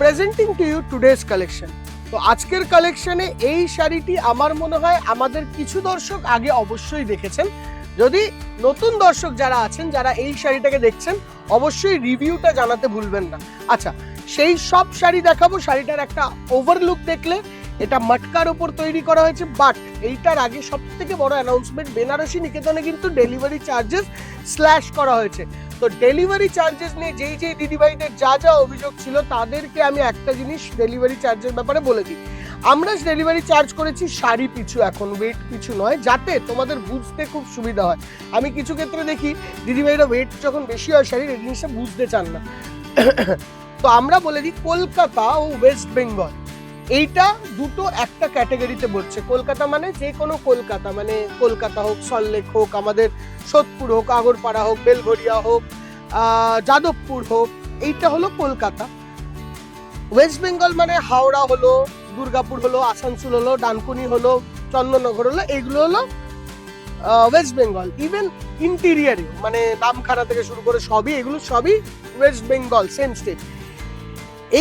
Presenting to you today's collection তো আজকের কালেকশনে এই শাড়িটি আমার মনে হয় আমাদের কিছু দর্শক আগে অবশ্যই দেখেছেন। যদি নতুন দর্শক যারা আছেন, যারা এই শাড়িটাকে দেখছেন, অবশ্যই রিভিউটা জানাতে ভুলবেন না। আচ্ছা সেই সব শাড়ি দেখাবো। শাড়িটার একটা ওভারলুক দেখলে এটা মটকার উপর তৈরি করা হয়েছে বাট এইটার আগে সব থেকে বড় অ্যানাউন্সমেন্ট বেনারসি নিকেতনে কিন্তু ডেলিভারি চার্জেস স্ল্যাশ করা হয়েছে। তো ডেলিভারি চার্জেস নিয়ে যেই যেই দিদিভাইদের যা যা অভিযোগ ছিল, তাদেরকে আমি একটা জিনিস ডেলিভারি চার্জের ব্যাপারে বলে দিই। আমরা ডেলিভারি চার্জ করেছি শাড়ি পিছু, এখন ওয়েট পিছু নয়, যাতে তোমাদের বুঝতে খুব সুবিধা হয়। আমি কিছু ক্ষেত্রে দেখি, দিদিভাইরা ওয়েট যখন বেশি হয় শাড়ির, এই জিনিসটা বুঝতে চান না। তো আমরা বলে দিই, কলকাতা ও ওয়েস্ট বেঙ্গল এইটা দুটো একটা ক্যাটাগরিতে পড়ছে কলকাতা মানে যে কোনো কলকাতা মানে কলকাতা হোক সল্লেক হোক, আমাদের সোদপুর হোক, আগরপাড়া হোক বেলঘরিয়া হোক যাদবপুর হোক, এইটা হলো কলকাতা। ওয়েস্ট বেঙ্গল মানে হাওড়া হলো, দুর্গাপুর হলো, আসানসোল হলো, ডানকুনি হলো, চন্দননগর হলো, এইগুলো হলো ওয়েস্ট বেঙ্গল। ইভেন ইন্টিরিয়ারে মানে নামখানা থেকে শুরু করে সবই, এগুলো সবই ওয়েস্ট বেঙ্গল সেম স্টেট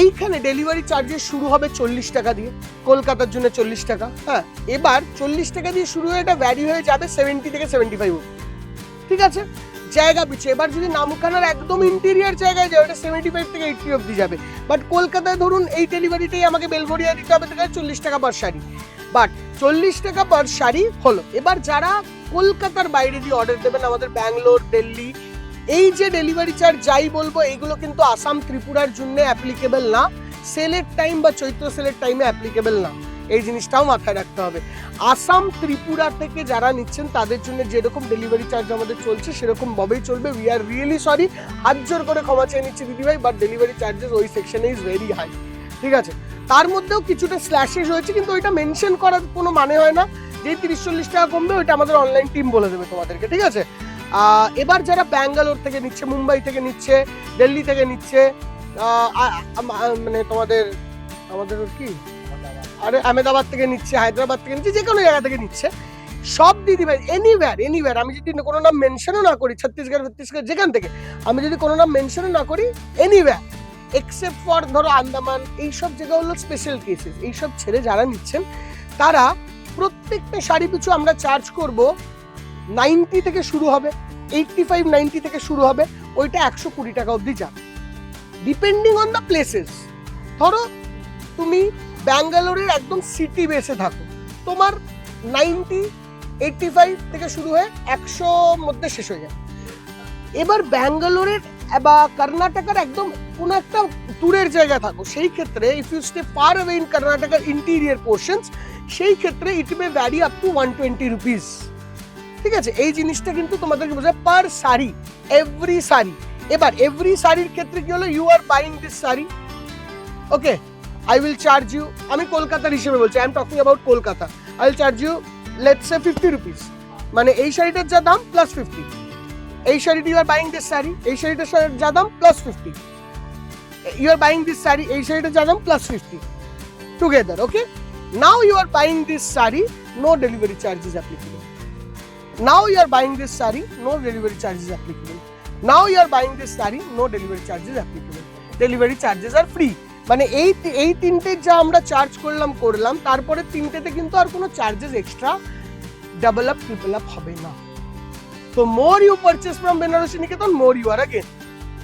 এইখানে ডেলিভারি চার্জেস শুরু হবে চল্লিশ টাকা দিয়ে, কলকাতার জন্য চল্লিশ টাকা। হ্যাঁ এবার চল্লিশ টাকা দিয়ে শুরু হয়ে এটা ভ্যারি হয়ে যাবে সেভেন্টি থেকে সেভেন্টি ফাইভ ঠিক আছে? জায়গা পিছিয়ে। এবার যদি নামখানার একদম ইন্টেরিয়ার জায়গায় যায় ওটা সেভেন্টি ফাইভ থেকে এইটটি অব্দি যাবে। বাট কলকাতায় ধরুন এই ডেলিভারিটাই আমাকে বেলগড়িয়া দিতে হবে থেকে চল্লিশ টাকা পার শাড়ি। বাট চল্লিশ টাকা পার শাড়ি হলো। এবার যারা কলকাতার বাইরে দিয়ে অর্ডার দেবেন, আমাদের ব্যাঙ্গালোর, দিল্লি এই যে ডেলিভারি চার্জ যাই বলব এইগুলো কিন্তু আসাম ত্রিপুরার জন্য অ্যাপ্লিকেবল না। সেলের টাইম বা চৈত্র সেলের টাইমে অ্যাপ্লিকেবল না। এই জিনিসটাও মাথায় রাখতে হবে। আসাম ত্রিপুরা থেকে যারা নিচ্ছেন, তাদের জন্য যেরকম ডেলিভারি চার্জ আমাদের চলছে, সেরকম ভাবেই চলবে। উই আর রিয়েলি সরি হাত জোর করে ক্ষমা চেয়ে নিচ্ছি দিদিভাই বাট ডেলিভারি চার্জেস ওই সেকশনে ইজ ভেরি হাই ঠিক আছে? তার মধ্যেও কিছুটা স্ল্যাশেস হয়েছে কিন্তু ওইটা মেনশন করার কোনো মানে হয় না। যে তিরিশ চল্লিশ টাকা কমবে, ওইটা আমাদের অনলাইন টিম বলে দেবে তোমাদেরকে। ঠিক আছে? এবার যারা ব্যাঙ্গালোর থেকে নিচ্ছে, মুম্বাই থেকে নিচ্ছে, দিল্লি থেকে নিচ্ছে মানে তোমাদের, আমাদের কি? আরে আহমেদাবাদ থেকে নিচ্ছে, হায়দ্রাবাদ থেকে নিচ্ছে যে কোনো জায়গা থেকে নিচ্ছে। সব দিদি ভাই এনিওয়্যার এনিওয়্যার আমি যদি কোনো নাম মেনশনও না করি, ছত্তিশগড় ছত্তিশগড়, যেখান থেকে, আমি যদি কোনো নাম মেনশনও না করি এনিওয়্যার এক্সেপ্ট ফর ধরো আন্দামান, এইসব জায়গা হলো স্পেশাল কেসেস এইসব ছেড়ে যারা নিচ্ছেন, তারা প্রত্যেকটা শাড়ি পিছু আমরা চার্জ করব নাইনটি থেকে শুরু হবে, এইটটি ফাইভ, নাইনটি থেকে শুরু হবে, ওইটা একশো কুড়ি টাকা অবধি যাবে। ডিপেন্ডিং অন দ্য প্লেসেস ধরো তুমি ব্যাঙ্গালোরের একদম সিটি বেসে থাকো, তোমার নাইনটি, এইটটি ফাইভ থেকে শুরু হয়ে একশো মধ্যে শেষ হয়ে যাবে। এবার ব্যাঙ্গালোরের বা কর্ণাটকার একদম কোনো একটা দূরের জায়গায় থাকো, সেই ক্ষেত্রে if you stay far away in কর্ণাটকার interior portions সেই ক্ষেত্রে it may vary up to one twenty rupees ঠিক আছে? এই জিনিসটা কিন্তু তোমাদেরকে বোঝায় পার শাড়ি এভরি শাড়ি। এবার এভরি শাড়ির ক্ষেত্রে কি হলো? You are buying this sari. Okay I will charge you আমি কলকাতার হিসেবে বলছি I am talking about Kolkata. I will charge you let's say fifty rupees মানে এই শাড়িটার যা দাম প্লাস ফিফটি এই শাড়িটি you are buying this sari, এই শাড়িটার যা দাম plus fifty you are buying this sari, এই শাড়িটার যা দাম plus fifty together okay now you are buying this sari no delivery charge is applicable now you are buying this saree no delivery charge is applicable now you are buying this saree no delivery charge is applicable delivery charges are free মানে এই এই তিনটে যা আমরা charge করলাম করলাম তারপরে তিনটেতে কিন্তু আর কোনো charges extra double up triple up হবে না তো more you purchase from Benarasi Niketan more you are again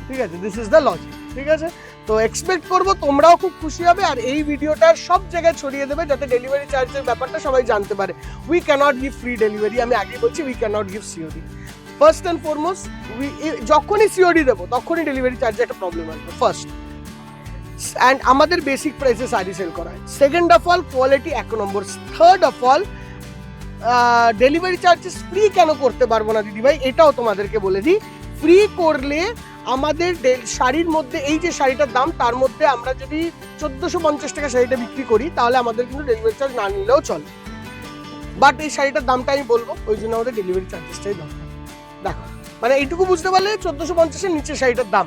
ঠিক আছে দিস ইজ দ্য লজিক ঠিক আছে তো এক্সপেক্ট করব তোমরাও খুব খুশি হবে আর এই ভিডিওটা সব জায়গায় ছড়িয়ে দেবে যাতে ডেলিভারি চার্জের ব্যাপারটা সবাই জানতে পারে। We cannot give free delivery আমি আগে বলছি we cannot give COD first and foremost we যখনই সিওডি দেবো, তখনই ডেলিভারি চার্জে একটা প্রবলেম আসবে ফার্স্ট অ্যান্ড আমাদের বেসিক প্রাইসে শাড়ি সেল করা হয়। সেকেন্ড অফ অল কোয়ালিটি এক নম্বর। Third of all delivery charges free কেন করতে পারব না, দিদিভাই? এটাও তোমাদেরকে বলে দিই। ফ্রি করলে আমাদের শাড়ির মধ্যে, এই যে শাড়িটার দাম, তার মধ্যে আমরা যদি চোদ্দোশো পঞ্চাশ টাকা শাড়িটা বিক্রি করি, তাহলে আমাদের কিন্তু ডেলিভারি চার্জ না নিলেও চলে। বাট এই শাড়িটার দামটা আমি বলব, ওই জন্য আমাদের ডেলিভারি চার্জেসটাই দরকার। দেখো মানে এইটুকু বুঝতে পারলে চোদ্দোশো পঞ্চাশের নিচে শাড়িটার দাম।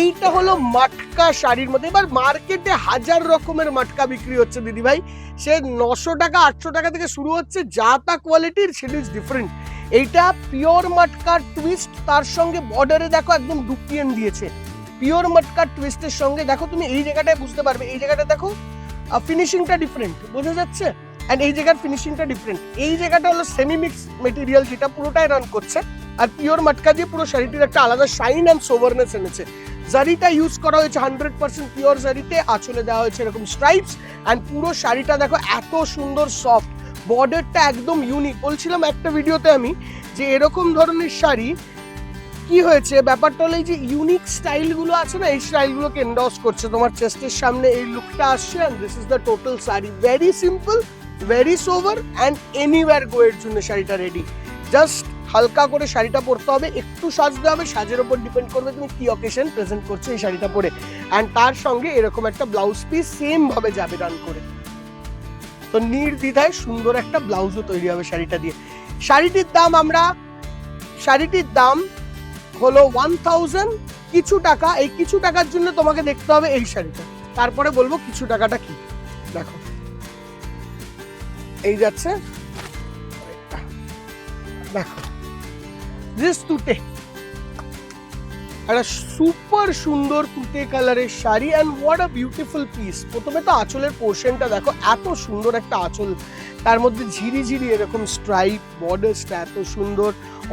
এইটা হলো মাটকা শাড়ির মধ্যে। এবার মার্কেটে হাজার রকমের মাটকা বিক্রি হচ্ছে দিদি ভাই সে নশো টাকা, আটশো টাকা থেকে শুরু হচ্ছে, যা তা কোয়ালিটির সেটা ইজ ডিফারেন্ট এইটা পিওর মাটকার টুইস্ট তার সঙ্গে বর্ডারে দেখো একদম ডুপিয়েন দিয়েছে। পিওর মটকা টুইস্টের সঙ্গে, দেখো তুমি এই জায়গাটায় বুঝতে পারবে, এই জায়গাটা দেখো ফিনিশিংটা ডিফারেন্ট বোঝা যাচ্ছে? অ্যান্ড এই জায়গার ফিনিশিংটা ডিফারেন্ট এই জায়গাটা হলো সেমি মিক্স মেটেরিয়াল যেটা পুরোটাই রান করছে, আর পিওর মটকা দিয়ে পুরো শাড়িটির একটা আলাদা শাইন অ্যান্ড সোভারনেস এনেছে। জারিটা ইউজ করা হয়েছে হান্ড্রেড পার্সেন্ট পিওর জারিতে, আঁচলে দেওয়া হয়েছে এরকম স্ট্রাইপস অ্যান্ড পুরো শাড়িটা দেখো এত সুন্দর সফট বর্ডারটা একদম ইউনিক বলছিলাম একটা ভিডিওতে আমি যে এরকম ধরনের শাড়ি কি হয়েছে? ব্যাপারটা হলো এই যে ইউনিক স্টাইলগুলো আছে না, এই স্টাইলগুলোকে এন্ডর্স করছে। তোমার চেস্টের সামনে এই লুকটা আসছে and this is the total sari. Very simple very sober and anywhere go এর জন্য শাড়িটা রেডি জাস্ট হালকা করে শাড়িটা পরতে হবে, একটু সাজতে হবে, সাজের ওপর ডিপেন্ড করবে তুমি কি অকেশন প্রেজেন্ট করছ এই শাড়িটা পরে। অ্যান্ড তার সঙ্গে এরকম একটা ব্লাউজ পিস সেমভাবে যাবে রান করে। তো নির্দ্বিধায় সুন্দর একটা ব্লাউজও তৈরি হবে শাড়িটা দিয়ে। শাড়িটির দাম আমরা, শাড়িটির দাম হলো ওয়ান থাউজেন্ড কিছু টাকা, এই কিছু টাকার জন্য তোমাকে দেখতে হবে এই শাড়িটা। তারপরে বলব কিছু টাকাটা কি। দেখো। এই যাচ্ছে। দেখো। দিস তুতে একটা সুপার সুন্দর তুতে কালারের sari and what a beautiful piece প্রথমে তো আঁচলের পোর্শনটা দেখো, এত সুন্দর একটা আঁচল। তার মধ্যে ঝিরি ঝিরি এরকম স্ট্রাইপ বর্ডার্সটা এত সুন্দর।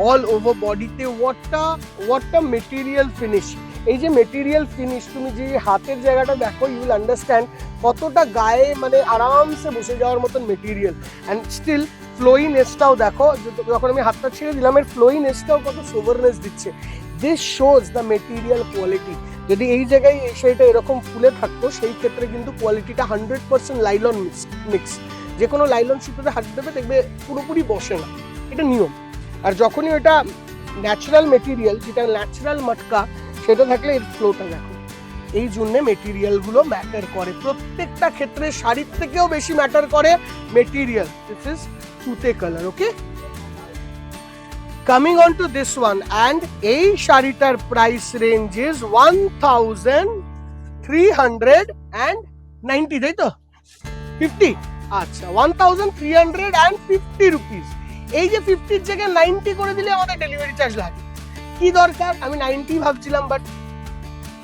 অল ওভার বডিতে হোয়াটটা হোয়াটটা মেটেরিয়াল ফিনিশ এই যে মেটেরিয়াল ফিনিশ তুমি যে হাতের জায়গাটা দেখো ইউ উইল আন্ডারস্ট্যান্ড কতটা গায়ে মানে আরামসে বসে যাওয়ার মতন মেটেরিয়াল অ্যান্ড স্টিল ফ্লোয়িং এসটাও দেখো যখন আমি হাতটা ছেড়ে দিলাম, এর ফ্লোয়িং এসটাও কত সোভারনেস দিচ্ছে। This shows the material quality যদি এই জায়গায় শাড়িটা এরকম ফুলে থাকতো, সেই ক্ষেত্রে কিন্তু কোয়ালিটিটা হান্ড্রেড পার্সেন্ট লাইলন মিক্স যে কোনো লাইলন সুতোতে হাত দেবে, দেখবে পুরোপুরি বসে না। এটা নিয়ম। আর যখনই ওটা ন্যাচারাল মেটেরিয়াল যেটা ন্যাচারাল মটকা, সেটা থাকলে এর ফ্লোটা দেখো। এই জন্যে মেটেরিয়ালগুলো ম্যাটার করে। প্রত্যেকটা ক্ষেত্রে শাড়ির থেকেও বেশি ম্যাটার করে মেটেরিয়াল দিস ইজ তুতে colour okay coming on to this one and এই শাড়িটার price range is one thousand three hundred and ninety তাই তো ফিফটি আচ্ছা one thousand three hundred and fifty rupees এই যে ফিফটির জায়গায় নাইনটি করে দিলে আমাদের ডেলিভারি চার্জ লাগে। কি দরকার? আমি নাইনটি ভাবছিলাম but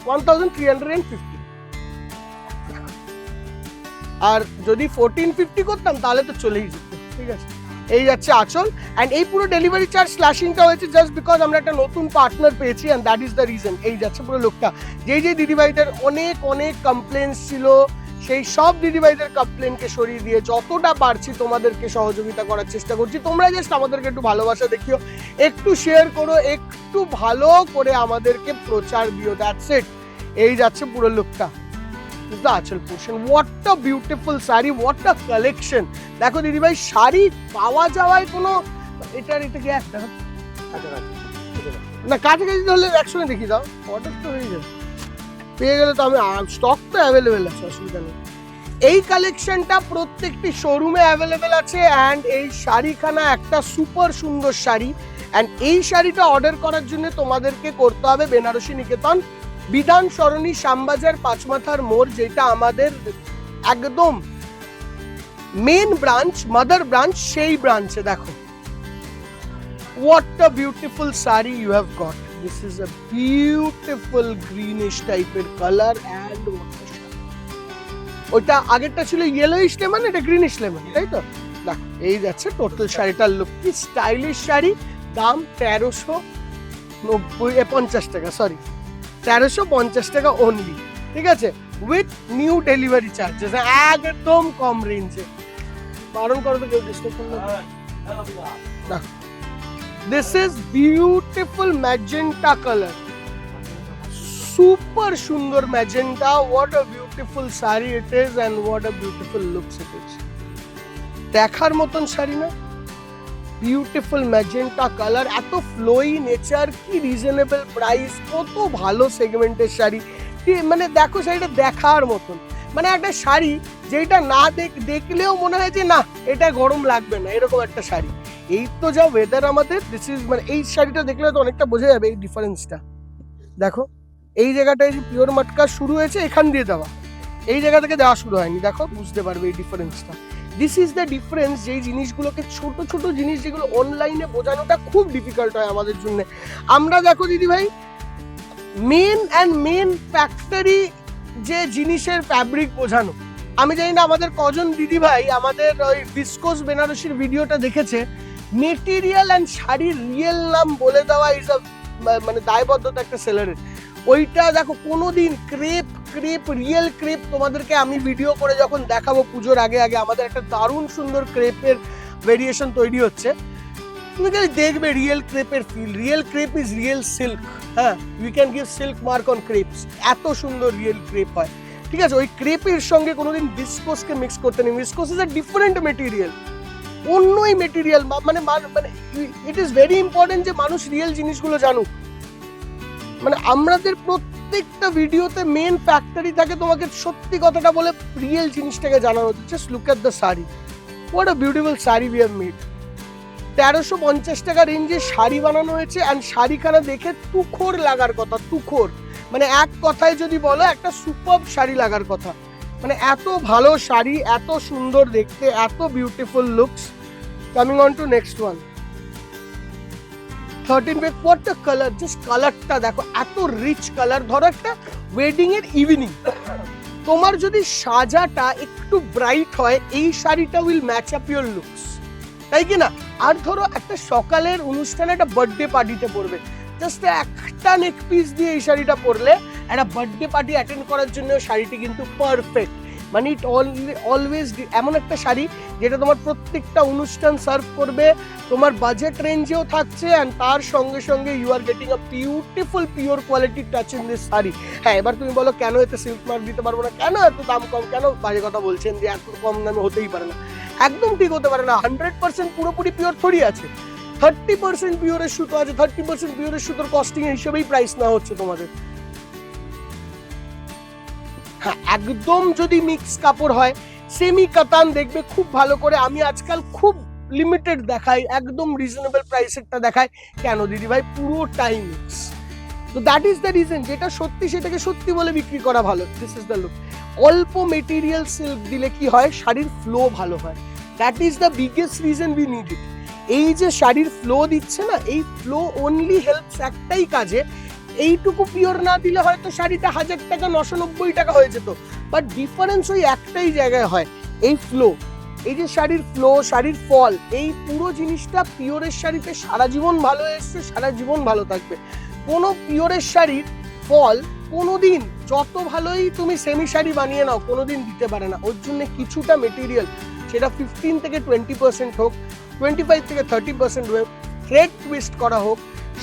one thousand three hundred and fifty আর যদি ফোরটিন ফিফটি করতাম, তাহলে তো চলেই যেত, ঠিক আছে? এই যাচ্ছে আচল। অ্যান্ড এই পুরো ডেলিভারি চার্জ স্ল্যাশিংটা হয়েছে জাস্ট বিকজ আমরা একটা নতুন পার্টনার পেয়েছি and that is the reason এই যাচ্ছে পুরো লোকটা যেই যে দিদিভাইদের অনেক অনেক কমপ্লেন্স ছিল, সেই সব দিদিভাইদের কমপ্লেনকে সরিয়ে দিয়ে যতটা পারছি তোমাদেরকে সহযোগিতা করার চেষ্টা করছি। তোমরা জাস্ট আমাদেরকে একটু ভালোবাসা দেখিও, একটু শেয়ার করো, একটু ভালো করে আমাদেরকে প্রচার দিও দ্যাটস ইট এই যাচ্ছে পুরো লুকটা is the aanchal portion what a beautiful sari what a collection দেখো দিদিভাই শাড়ি পাওয়া যাওয়ায় কোনো এটার এটা কি একটা না কাছাকাছি ধরলে একসঙ্গে দেখিয়ে দাও। অর্ডার তো হয়ে যাবে পেয়ে গেলে তো আমি স্টক তো অ্যাভেলেবেল আছে, অসুবিধা নেই। এই কালেকশনটা প্রত্যেকটি শোরুমে অ্যাভেলেবেল আছে অ্যান্ড এই শাড়িখানা একটা সুপার সুন্দর শাড়ি। অ্যান্ড এই শাড়িটা অর্ডার করার জন্য তোমাদেরকে করতে হবে বেনারসি নিকেতন। বিধান সরণি শ্যামবাজার পাঁচমাথার মোড়, যেটা আমাদের একদম মেন ব্রাঞ্চ মাদার ব্রাঞ্চ সেই ব্রাঞ্চে দেখো। What a beautiful sari you have got this is a beautiful greenish টাইপের কালার অ্যান্ড ওইটা আগেরটা ছিল ইয়েলোইশ লেমন এটা গ্রিনিশ লেমন তাই তো? দেখো, এই যাচ্ছে টোটাল শাড়িটার লুক কি স্টাইলিশ শাড়ি? দাম তেরোশো নব্বই পঞ্চাশ টাকা সরি তেরোশো পঞ্চাশ টাকা অনলি ঠিক আছে? উইথ নিউ ডেলিভারি চার্জেস একদম কম রেঞ্জে বারণ করো তো কেউ this is beautiful magenta colour super সুন্দর magenta what a beautiful sari it is and what a beautiful looks it is দেখার মতন শাড়ি না? বিউটিফুল ম্যাজেন্টা কালার এত ফ্লোই নেচার কি রিজনেবল প্রাইস কত ভালো সেগমেন্টের শাড়ি। মানে দেখো শাড়িটা দেখার মতন। মানে একটা শাড়ি যেটা না দেখ দেখলেও মনে হয় যে না, এটা গরম লাগবে না, এরকম একটা শাড়ি। এই তো যা ওয়েদার আমাদের দিস ইজ মানে এই শাড়িটা দেখলে তো অনেকটা বোঝা যাবে এই ডিফারেন্সটা দেখো, এই জায়গাটায় যে পিওর মাটকা শুরু হয়েছে, এখান দিয়ে দেওয়া। এই জায়গা থেকে দেওয়া শুরু হয়নি, দেখো, বুঝতে পারবে এই ডিফারেন্সটা দিস ইজ দ্য ডিফারেন্স যেই জিনিসগুলোকে ছোট ছোট জিনিস যেগুলো অনলাইনে বোঝানোটা খুব ডিফিকাল্ট হয় আমাদের জন্য। আমরা দেখো দিদি ভাই মেন অ্যান্ড মেন ফ্যাক্টরি যে জিনিসের ফ্যাব্রিক বোঝানো। আমি জানি না আমাদের কজন দিদি ভাই আমাদের ওই ডিসকোস বেনারসির ভিডিওটা দেখেছে। মেটেরিয়াল অ্যান্ড শাড়ির রিয়েল নাম বলে দেওয়া ইজ মানে দায়বদ্ধতা একটা সেলারের ওইটা দেখো কোনোদিন ক্রেপ ক্রেপ রিয়েল ক্রেপ তোমাদেরকে আমি ভিডিও করে যখন দেখাবো পুজোর আগে আগে আমাদের একটা দারুণ সুন্দর ক্রেপের ভেরিয়েশন তৈরি হচ্ছে। তুমি খালি দেখবে real ক্রেপের feel real crepe is real silk হ্যাঁ? We can give silk mark on crepes এত সুন্দর রিয়েল ক্রেপ হয়। ঠিক আছে, ওই ক্রেপের সঙ্গে কোনোদিন ভিসকোসকে মিক্স করতে নেই। Viscose is a different material অন্যই material মানে মানে ইট ইজ ভেরি ইম্পর্টেন্ট যে মানুষ রিয়েল জিনিসগুলো জানুক। মানে আমাদের প্রত্যেকটা ভিডিওতে মেন ফ্যাক্টরি থাকে তোমাকে সত্যি কথাটা বলে রিয়েল জিনিসটাকে জানানো just look at the sari. What a beautiful sari we have made তেরোশো পঞ্চাশ টাকা রেঞ্জে শাড়ি বানানো হয়েছে অ্যান্ড শাড়িখানা দেখে তুখোর লাগার কথা, তুখোর। মানে এক কথায় যদি বলো, একটা সুপার শাড়ি লাগার কথা। মানে এত ভালো শাড়ি, এত সুন্দর দেখতে, এত beautiful looks coming on to next one thirteen what the colour just কালারটা দেখো, এত রিচ কালার ধরো একটা ওয়েডিং এর ইভিনিং তোমার যদি সাজাটা একটু ব্রাইট হয়, এই শাড়িটা will match up your looks তাই কি না? আর ধরো একটা সকালের অনুষ্ঠানে একটা বার্থডে পার্টিতে পড়বে। জাস্ট একটা নেক পিস দিয়ে এই শাড়িটা পরলে, একটা বার্থডে পার্টি অ্যাটেন্ড করার জন্য শাড়িটি কিন্তু পারফেক্ট মানে ইট অলওয়েজ এমন একটা শাড়ি যেটা তোমার প্রত্যেকটা অনুষ্ঠান সার্ভ করবে। তোমার বাজেট রেঞ্জেও থাকছে অ্যান্ড তার সঙ্গে সঙ্গে you are getting a beautiful pure quality touch in this sari. হ্যাঁ এবার তুমি বলো, কেন এতে সিল্ক মার্ক দিতে পারব না? কেন এত দাম কম? কেন বাজে কথা বলছেন যে এত কম দামে হতেই পারে না? একদম ঠিক হতে পারে না। হান্ড্রেড পার্সেন্ট পুরোপুরি পিওর থরি আছে। থার্টি পার্সেন্ট পিওরের সুতো আছে। থার্টি পার্সেন্ট পিওরের সুতোর কস্টিং হিসেবেই প্রাইস না হচ্ছে তোমাদের। হ্যাঁ একদম যদি মিক্স কাপড় হয় সেমি কাতান দেখবে খুব ভালো করে। আমি আজকাল খুব লিমিটেড দেখাই, একদম রিজনেবল প্রাইসেরটা দেখাই। কেন দিদি ভাই? পুরোটাই মিক্স তো দ্যাট ইজ দ্য রিজন যেটা সত্যি সেটাকে সত্যি বলে বিক্রি করা ভালো। দিস ইজ দ্য লুক অল্প মেটেরিয়াল সিল্ক দিলে কি হয়? শাড়ির ফ্লো ভালো হয়। That is the biggest reason we need it এই যে শাড়ির ফ্লো দিচ্ছে না, এই ফ্লো অনলি হেল্পস একটাই কাজে এইটুকু পিওর না দিলে হয়তো শাড়িটা হাজার টাকা নশো নব্বই টাকা হয়ে যেত। বাট ডিফারেন্স ওই একটাই জায়গায় হয়, এই ফ্লো এই যে শাড়ির ফ্লো শাড়ির ফল এই পুরো জিনিসটা পিওরের শাড়িতে সারা জীবন ভালো এসছে, সারা জীবন ভালো থাকবে। কোনো পিওরের শাড়ির ফল কোনোদিন যত ভালোই তুমি সেমি শাড়ি বানিয়ে নাও, কোনোদিন দিতে পারে না। ওর জন্য কিছুটা মেটেরিয়াল সেটা ফিফটিন থেকে টোয়েন্টি পার্সেন্ট হোক টোয়েন্টি ফাইভ থেকে থার্টি পার্সেন্ট হোক থ্রেড টুইস্ট করা হোক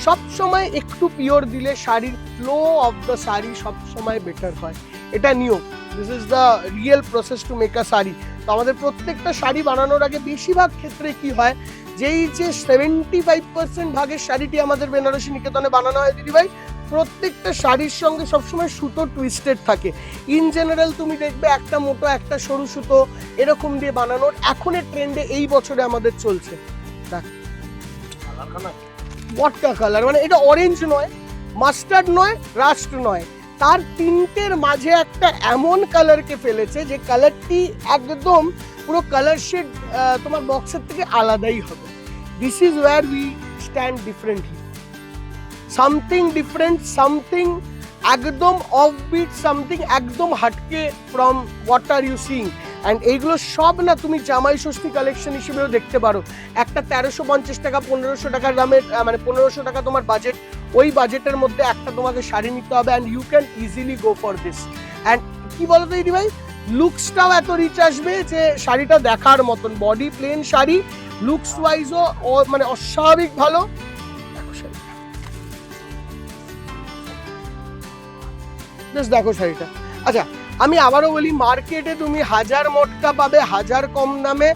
সব সময় একটু পিওর দিলে শাড়ির ফ্লো অফ দ্য শাড়ি সব সময় বেটার হয়। এটা নিয়ম। This is the real process to make a sari. তো আমাদের প্রত্যেকটা শাড়ি বানানোর আগে বেশিরভাগ ক্ষেত্রে কি হয়, যেই যে সেভেন্টি ফাইভ পার্সেন্ট ভাগের শাড়িটি আমাদের বেনারসি নিকেতনে বানানো হয় দিদিভাই প্রত্যেকটা শাড়ির সঙ্গে সবসময় সুতো টুইস্টেড থাকে। ইন জেনারেল তুমি দেখবে একটা মোটো, একটা সরু সুতো এরকম দিয়ে বানানোর এখনের ট্রেন্ডে এই বছরে আমাদের চলছে। দেখ। ওয়াটার কালার মানে এটা অরেঞ্জ নয় মাস্টার্ড নয় রাস্ট নয়। তার তিনটের মাঝে একটা এমন কালারকে ফেলেছে যে কালারটি একদম পুরো কালার শেড তোমার বক্সের থেকে আলাদাই হবে। This is where we stand differently something different something একদম অফ বিট সামথিং একদম হাটকে from what are you seeing and এইগুলো সব না তুমি জামাই ষষ্ঠী কালেকশন হিসেবেও দেখতে পারো। একটা তেরোশো পঞ্চাশ টাকা, পনেরোশো টাকার দামের মানে পনেরোশো টাকা তোমার বাজেট ওই বাজেটের মধ্যে একটা তোমাকে শাড়ি নিতে হবে and you can easily go for this and কি বলতো দিদি ভাই? লুকসটাও এত রিচ আসবে যে শাড়িটা দেখার মতন বডি প্লেন শাড়ি লুকস ওয়াইজও মানে অস্বাভাবিক ভালো। দেখো শাড়িটা। আচ্ছা আমি আবারও বলি, মার্কেটে তুমি হাজার মটকা পাবে, হাজার কম দামে।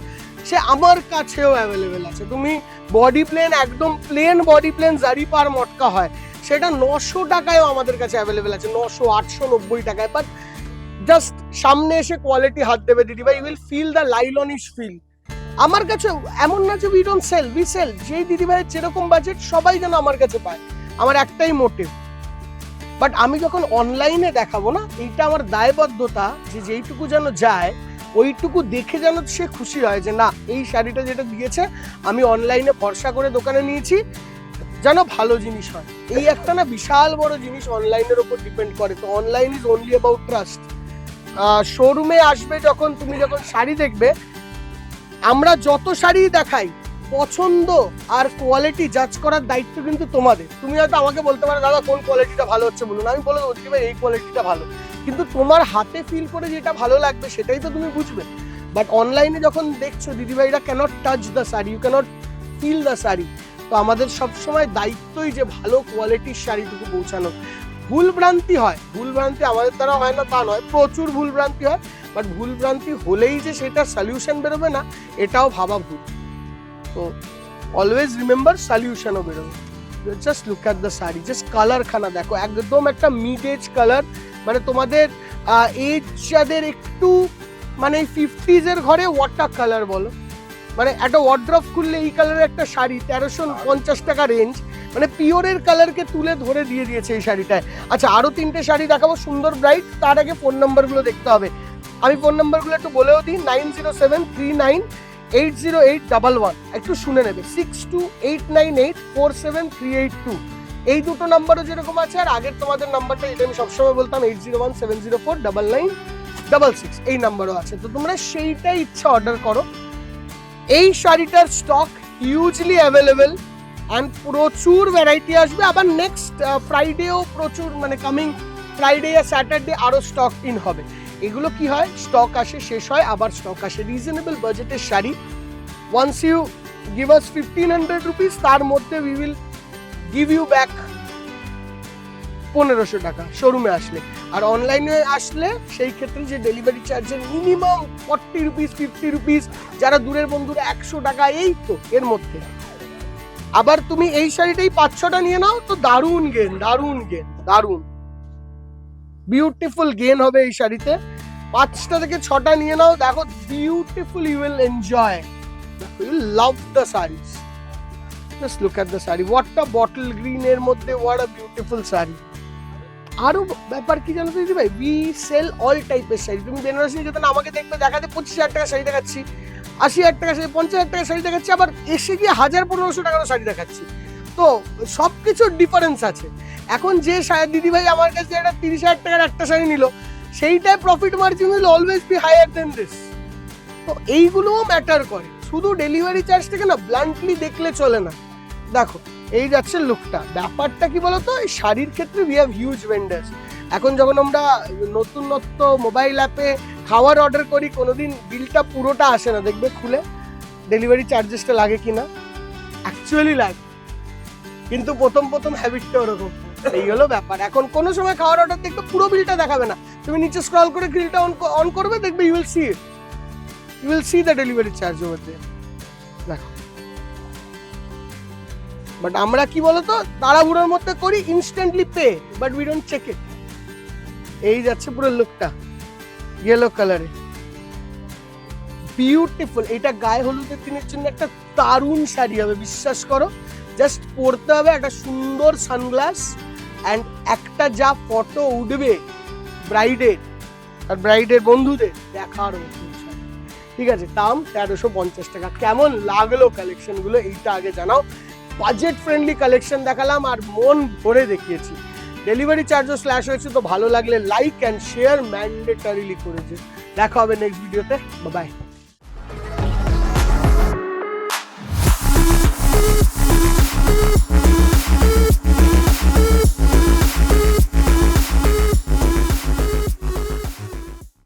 সে আমার কাছেও অ্যাভেলেবেল আছে। তুমি বডি প্লেন একদম প্লেন বডি প্লেন জারি পার মটকা হয়, সেটা নশো টাকায়ও আমাদের কাছে অ্যাভেলেবেল আছে, নশো, আটশো, নব্বই টাকায়। বাট জাস্ট সামনে এসে কোয়ালিটি হাত দেবে দিদি ভাই will feel the nylonish feel আমার কাছে এমন না যে we don't sell we sell যেই দিদি ভাইয়ের যেরকম বাজেট সবাই যেন আমার কাছে পায়। আমার একটাই মোটিভ বাট আমি যখন অনলাইনে দেখাবো না, এইটা আমার দায়বদ্ধতা যে যেইটুকু যেন যায়, ওইটুকু দেখে যেন সে খুশি হয় যে না, এই শাড়িটা যেটা দিয়েছে, আমি অনলাইনে ভরসা করে দোকানে নিয়েছি, যেন ভালো জিনিস হয়। এই একটা না বিশাল বড় জিনিস অনলাইনের উপর ডিপেন্ড করে। তো online is only about trust শোরুমে আসবে যখন, তুমি যখন শাড়ি দেখবে, আমরা যত শাড়ি দেখাই পছন্দ আর কোয়ালিটি জাজ করার দায়িত্ব কিন্তু তোমাদের। তুমি হয়তো আমাকে বলতে পারো, দাদা, কোন কোয়ালিটিটা ভালো হচ্ছে বলুন। আমি বলে দেবো ভাই, এই কোয়ালিটিটা ভালো। কিন্তু তোমার হাতে ফিল করে যেটা ভালো লাগবে, সেটাই তো তুমি বুঝবে। বাট অনলাইনে যখন দেখছ, দিদিভাইরা cannot touch the sari you cannot feel the sari. তো আমাদের সবসময় দায়িত্বই যে ভালো কোয়ালিটির শাড়িটুকু পৌঁছানো। ভুল ভ্রান্তি হয়, ভুল ভ্রান্তি আমাদের দ্বারা হয় না, তা নয়, প্রচুর ভুল ভ্রান্তি হয়। বাট ভুল ভ্রান্তি হলেই যে সেটা সলিউশন বেরোবে না, এটাও ভাবা ভুল। তো অলওয়েজ রিমেম্বার সলিউশনও বেরোবে just look at the sari just colour খানা দেখো একদম একটা মিড এজ কালার মানে তোমাদের এজ যাদের একটু মানে ফিফটিজ এর ঘরে ওয়াটার কালার বলো মানে একটা ওয়ার্ড্রপ খুললে এই কালারের একটা শাড়ি তেরোশো পঞ্চাশ টাকা রেঞ্জ মানে পিওরের কালারকে তুলে ধরে দিয়ে দিয়েছে এই শাড়িটায়। আচ্ছা আরও তিনটে শাড়ি দেখাবো, সুন্দর ব্রাইট তার আগে ফোন নাম্বারগুলো দেখতে হবে। আমি ফোন নাম্বারগুলো একটু বলেও দিই nine zero seven three nine eight zero eight double one. একটু শুনে নেবে। Six two eight nine eight four seven three eight two. এই দুটো নাম্বারও যেরকম আছে, আর আগের তোমাদের নাম্বারটা এটা আমি সবসময় বলতাম, eight zero one seven zero four double nine double six. এই নাম্বারও আছে। তো তোমরা সেইটাই ইচ্ছা অর্ডার করো। এই শাড়িটার স্টক হিউজলি অ্যাভেলেবেল অ্যান্ড প্রচুর ভ্যারাইটি আসবে। আবার নেক্সট ফ্রাইডেও প্রচুর মানে কামিং ফ্রাইডে আর স্যাটারডে আরও স্টক ইন হবে। এগুলো কি হয়? স্টক আসে, শেষ হয়, আবার স্টক আসে। রিজনেবল বাজেটের sari. Once you give us fifteen hundred rupees তার মধ্যে we will give you back পনেরোশো টাকা শোরুমে আসলে। আর অনলাইনে আসলে সেই ক্ষেত্রে যে ডেলিভারি চার্জের minimum forty rupees fifty rupees যারা দূরের বন্ধুরা একশো টাকা, এই তো, এর মধ্যে। আবার তুমি এই শাড়িটাই পাঁচ ছটা নিয়ে নাও, তো দারুণ গেন দারুণ গেন দারুণ। বিউটিফুল গেন হবে এই শাড়িতে। পাঁচটা থেকে ছটা নিয়ে নাও, দেখো beautiful you will enjoy you love the saris just look at the sari what a bottle green এর মধ্যে হোয়াট আ বিউটিফুল শাড়ি আরও ব্যাপার কি জানো দিদি ভাই? উই সেল অল টাইপের শাড়ি তুমি বেনারসি যেতে না আমাকে দেখবে, দেখাতে পঁচিশ হাজার টাকা শাড়ি দেখাচ্ছি, আশি হাজার টাকা শাড়ি পঞ্চাশ হাজার টাকা শাড়ি দেখাচ্ছি, আবার এসে গিয়ে হাজার পনেরোশো টাকারও শাড়ি দেখাচ্ছি। তো সব কিছুর ডিফারেন্স আছে। এখন যে দিদি ভাই আমার কাছে একটা তিরিশ হাজার টাকার একটা শাড়ি নিল সেইটাই profit margin will always be higher than this তো এইগুলোও ম্যাটার করে। শুধু ডেলিভারি চার্জ থেকে না ব্লান্টলি দেখলে চলে না। দেখো, এই যাচ্ছে লুকটা ব্যাপারটা কি বলতো? এই শাড়ির ক্ষেত্রে উই হ্যাভ হিউজ ভেন্ডার্স এখন যখন আমরা নতুন নতুন মোবাইল অ্যাপে খাবার অর্ডার করি, কোনোদিন বিলটা পুরোটা আসে না। দেখবে খুলে ডেলিভারি চার্জেসটা লাগে কি না অ্যাকচুয়ালি লাগে। কিন্তু প্রথম প্রথম হ্যাবিটটা ওরকম। এই হলো ব্যাপার। এখন কোনো সময় খাওয়ার অর্ডার দেখবে পুরো বিলটা দেখাবে না। তুমি নিচে স্ক্রল করে গ্রিলটা অন অন করবে, দেখবে you will see it you will see the delivery charge over there দেখো। বাট আমরা কি বলতো? তাড়াহুড়োর মধ্যে করি instantly pay but we don't check it এই যাচ্ছে পুরো লুকটা ইয়েলো কালারে বিউটিফুল এটা গায়ে হলুদের দিনের জন্য একটা দারুণ শাড়ি হবে, বিশ্বাস করো। জাস্ট পরতে হবে একটা সুন্দর সানগ্লাস অ্যান্ড একটা যা ফটো উঠবে ব্রাইডের, আর ব্রাইডের বন্ধুদের দেখার ঠিক আছে, দাম তেরোশো পঞ্চাশ টাকা। কেমন লাগল কালেকশনগুলো এইটা আগে জানাও। বাজেট ফ্রেন্ডলি কালেকশন দেখালাম আর মন ভরে দেখিয়েছি। ডেলিভারি চার্জও স্ল্যাশ হয়েছে, তো ভালো লাগলে লাইক অ্যান্ড শেয়ার ম্যান্ডেটারিলি করেছে দেখা হবে নেক্সট ভিডিওতে বাই